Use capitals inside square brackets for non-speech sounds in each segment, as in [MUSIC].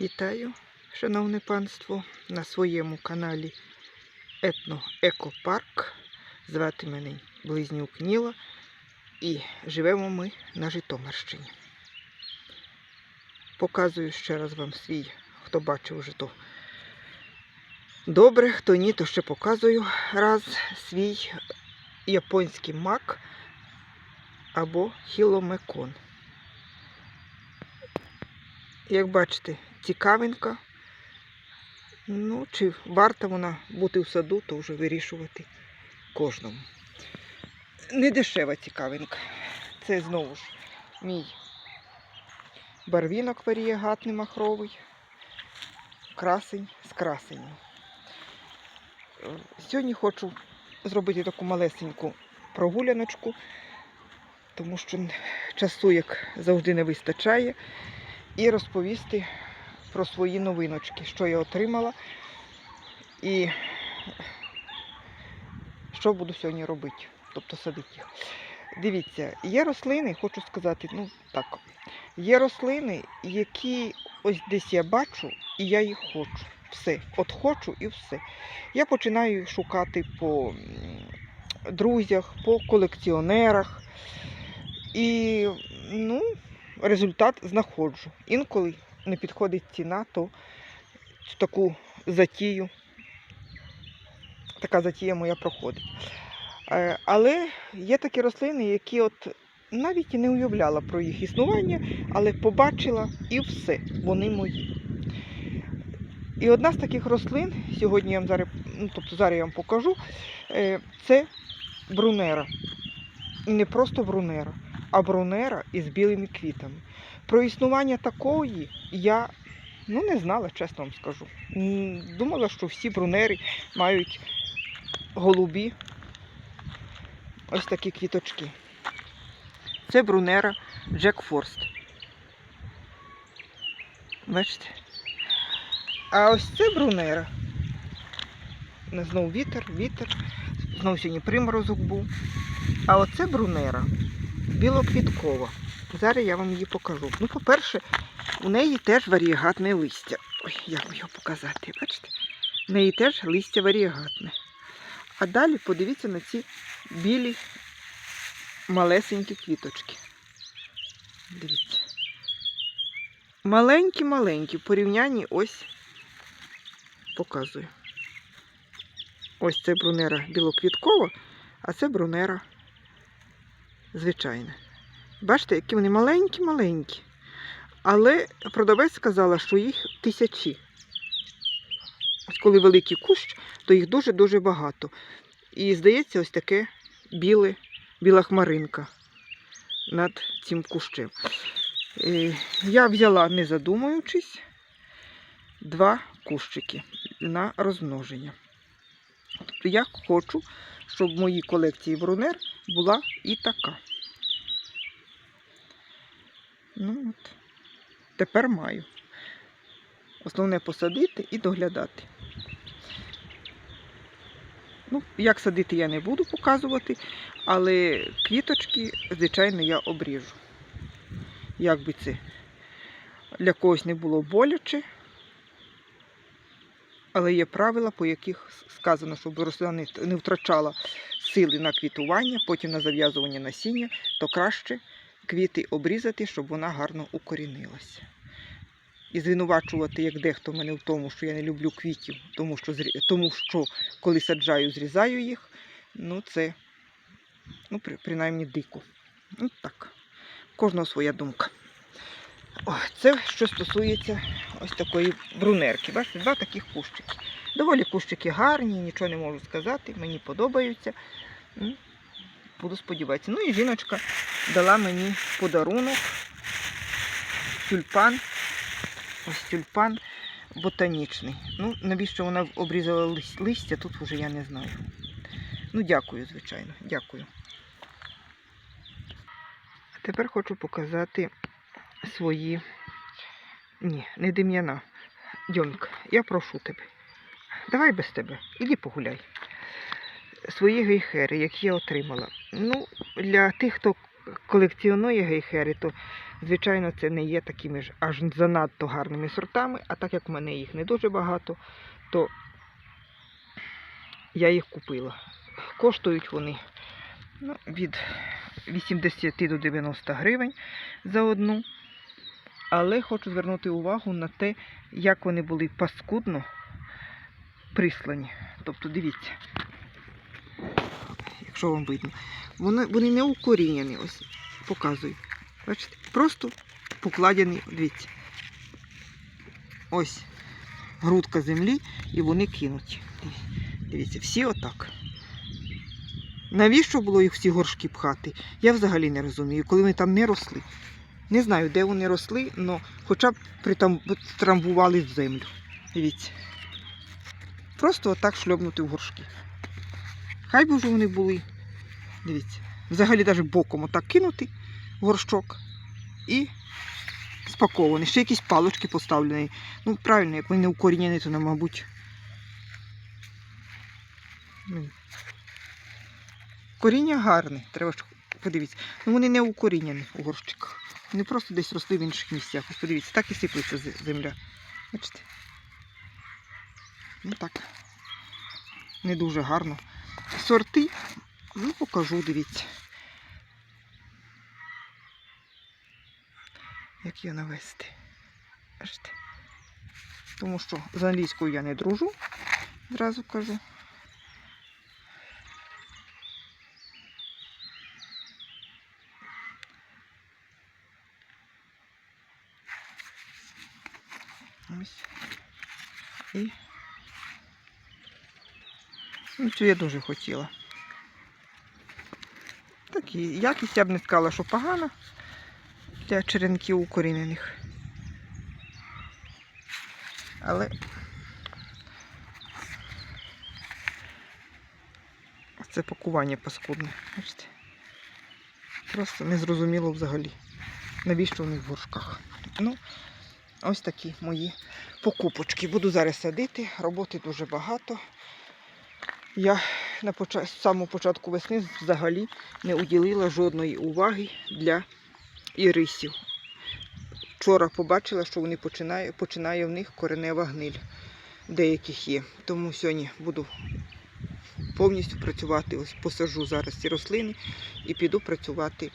Вітаю, шановне панство, на своєму каналі Етно Екопарк. Звати мене Близнюк Ніла і живемо ми на Житомирщині. Показую ще раз вам свій, хто бачив вже то. Добре, хто ні, то ще показую раз свій японський мак або хіломекон. Як бачите, цікавинка. Ну, чи варта вона бути в саду, то вже вирішувати кожному. Не дешева цікавинка. Це знову ж мій барвінок варієгатний махровий. Красень з красенням. Е, Сьогодні хочу зробити таку малесеньку прогуляночку, тому що часу, як завжди, не вистачає і розповісти про свої новиночки, що я отримала і що буду сьогодні робити, тобто садити їх. Дивіться, є рослини, хочу сказати, ну так, є рослини, які ось десь я бачу, і я їх хочу. Все. От хочу і все. Я починаю шукати по друзях, по колекціонерах. І, ну, результат знаходжу. Інколи не підходить ціна, то таку затію, така затія моя проходить. Е, Але є такі рослини, які от навіть і не уявляла про їх існування, але побачила і все, вони мої. І одна з таких рослин, сьогодні я вам зараз, ну, тобто зараз я вам покажу, е, це брунера. І не просто брунера, а брунера із білими квітами. Про існування такої я ну, не знала, чесно вам скажу. Думала, що всі брунери мають голубі ось такі квіточки. Це брунера Джек Форст. Бачите? А ось це брунера. Знову вітер, вітер. Знову сьогодні приморозок був. А оце брунера білоквіткова. Зараз я вам її покажу. Ну, по-перше, у неї теж варієгатне листя. Ой, як його показати, бачите? У неї теж листя варієгатне. А далі подивіться на ці білі малесенькі квіточки. Дивіться. Маленькі-маленькі, в порівнянні ось показую. Ось це брунера білоквіткова, а це брунера звичайна. Бачите, які вони маленькі-маленькі. Але продавець сказала, що їх тисячі. Ось коли великий кущ, то їх дуже-дуже багато. І здається, ось таке біле, біла хмаринка над цим кущем. Е, Я взяла, не задумуючись, два кущики на розмноження. Тобто я хочу, щоб в моїй колекції брунер була і така. Ну от, тепер маю. Основне посадити і доглядати. Ну, як садити я не буду показувати, але квіточки, звичайно, я обріжу. Як би це для когось не було боляче, але є правила, по яких сказано, щоб рослина не- втрачала сили на квітування, потім на зав'язування насіння, то краще квіти обрізати, щоб вона гарно укорінилася. І звинувачувати, як дехто мене в тому, що я не люблю квітів, тому що, тому що коли саджаю, зрізаю їх, ну це ну, при- принаймні дико. Ну так, кожного своя думка. Це що стосується ось такої брунерки. Бачите, два таких кущики. Доволі кущики гарні, нічого не можу сказати, мені подобаються. Буду сподіватися. Ну і жіночка дала мені подарунок тюльпан. Ось тюльпан ботанічний. Ну, навіщо вона обрізала листя, тут вже я не знаю. Ну, дякую, звичайно, дякую. А тепер хочу показати свої. Ні, не дем'яна. Дьомка, я прошу тебе. Давай без тебе, іди погуляй. Свої гейхери, які я отримала. Ну, для тих, хто колекціонує гейхери, то Звичайно, це не є такими ж аж занадто гарними сортами, а так як в мене їх не дуже багато, то я їх купила. Коштують вони ну, від 80 до 90 гривень за одну. Але хочу звернути увагу на те, як вони були паскудно прислані. Тобто, дивіться, якщо вам видно, вони, вони не укорінені, ось показую. Бачите? Просто покладені, дивіться. Ось грудка землі, і вони кинуті. Дивіться, всі отак. Навіщо було їх всі горшки пхати? Я взагалі не розумію, коли вони там не росли. Не знаю, де вони росли, але хоча б притрамбували в землю. Дивіться. Просто отак шльобнути в горшки. Хай би вже вони були. Дивіться. Взагалі навіть боком отак кинути в горщок і спакований. Ще якісь палочки поставлені. Ну, правильно, як вони не укорінені, то, ну, мабуть. ну, Коріння гарне, треба подивіться. Ну вони не укорінені у горщиках. Вони просто десь росли в інших місцях. Ось подивіться, так і сиплеться земля. Бачите? Ну так. Не дуже гарно. Сорти, ну покажу, дивіться. Як її навести. Бачите? Тому що з англійською я не дружу, зразу кажу. Ну, цю я дуже хотіла. Так, і якість я б не сказала, що погана для черенків укорінених. Але це пакування паскудне. Бачите? Просто незрозуміло взагалі, навіщо вони в горшках. Ну, Ось такі мої покупочки. Буду зараз садити, роботи дуже багато. Я на поча... з початку весни взагалі не уділила жодної уваги для ірисів. Вчора побачила, що вони починає, починає в них коренева гниль. Деяких є. Тому сьогодні буду повністю працювати. Ось посажу зараз ці рослини і піду працювати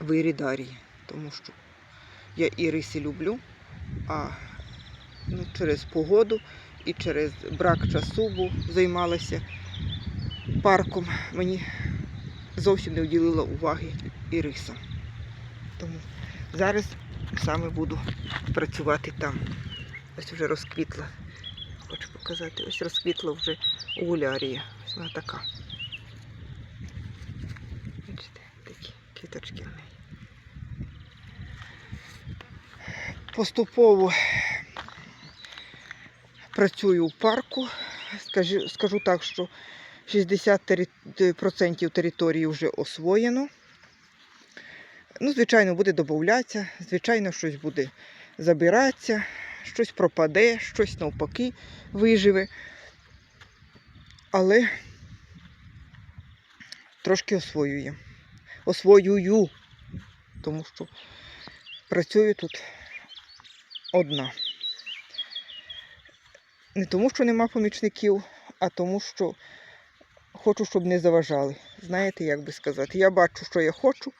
в ірідарії. Тому що я іриси люблю а ну, через погоду і через брак часу, бо займалася парком, мені зовсім не уділила уваги ірисам. Тому зараз саме буду працювати там. Ось вже розквітла. Хочу показати, ось розквітла вже гулярія. Ось вона така. Бачите, такі квіточки в неї. поступово працюю в парку. Скажу, скажу так, що 60% території вже освоєно. Ну, звичайно, буде додатися, звичайно, щось буде забиратися, щось пропаде, щось навпаки виживе. Але трошки освоює. Освоюю, тому що працюю тут одна. Не тому, що нема помічників, а тому, що хочу, щоб не заважали. Знаєте, як би сказати. Я бачу, що я хочу,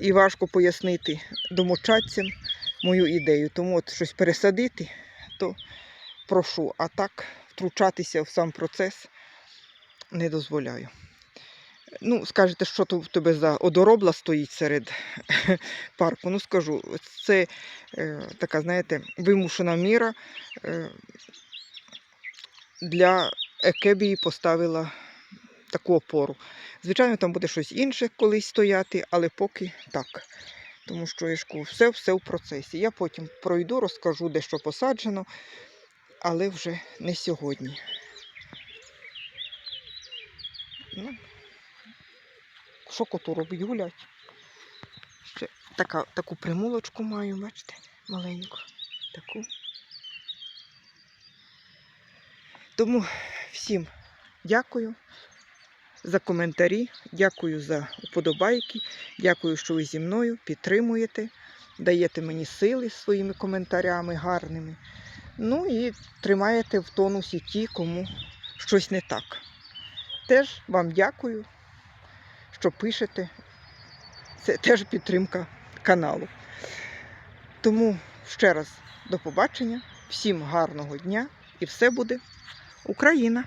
і важко пояснити домочадцям мою ідею. Тому от щось пересадити, то прошу, а так втручатися в сам процес не дозволяю. Ну, скажете, що тут в тебе за одоробла стоїть серед [LAUGHS] парку. Ну, скажу, це е, така, знаєте, вимушена міра, е, для екебії поставила таку опору. Звичайно, там буде щось інше колись стояти, але поки так. Тому що я ж все, все в процесі. Я потім пройду, розкажу, де що посаджено, але вже не сьогодні. Ну, що коту робить? Гулять. Ще така, таку примулочку маю, бачите, маленьку. Таку. Тому всім дякую за коментарі, дякую за вподобайки, дякую, що ви зі мною підтримуєте, даєте мені сили своїми коментарями гарними. Ну і тримаєте в тонусі ті, кому щось не так. Теж вам дякую, що пишете. Це теж підтримка каналу. Тому ще раз до побачення, всім гарного дня і все буде Україна!